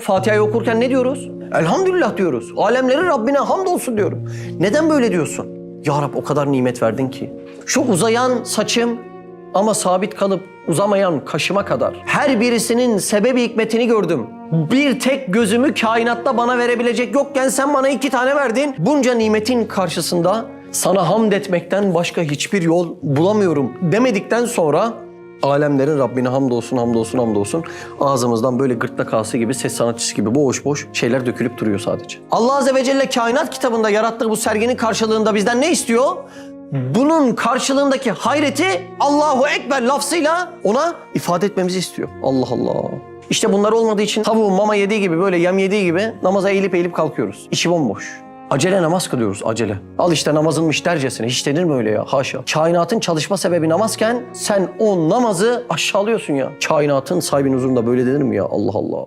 Fatiha'yı okurken ne diyoruz? Elhamdülillah diyoruz. Alemlerin Rabbine hamdolsun diyorum. Neden böyle diyorsun? Ya Rab o kadar nimet verdin ki. Şu uzayan saçım ama sabit kalıp uzamayan kaşıma kadar. Her birisinin sebebi hikmetini gördüm. Bir tek gözümü kainatta bana verebilecek yokken sen bana iki tane verdin. Bunca nimetin karşısında sana hamd etmekten başka hiçbir yol bulamıyorum demedikten sonra alemlerin Rabbine hamdolsun, hamdolsun, hamdolsun. Ağzımızdan böyle gırtlak ağası gibi, ses sanatçısı gibi boş boş şeyler dökülüp duruyor sadece. Allah Azze ve Celle kainat kitabında yarattığı bu serginin karşılığında bizden ne istiyor? Bunun karşılığındaki hayreti Allahu Ekber lafzıyla ona ifade etmemizi istiyor. Allah Allah. İşte bunlar olmadığı için tavuğun mama yediği gibi böyle yem yediği gibi namaza eğilip eğilip kalkıyoruz. İçi bomboş. Acele namaz kılıyoruz acele. Al işte namazınmış dercesine. Hiç denir mi öyle ya? Haşa. Kainatın çalışma sebebi namazken sen o namazı aşağılıyorsun ya. Kainatın sahibinin huzurunda böyle denir mi ya? Allah Allah.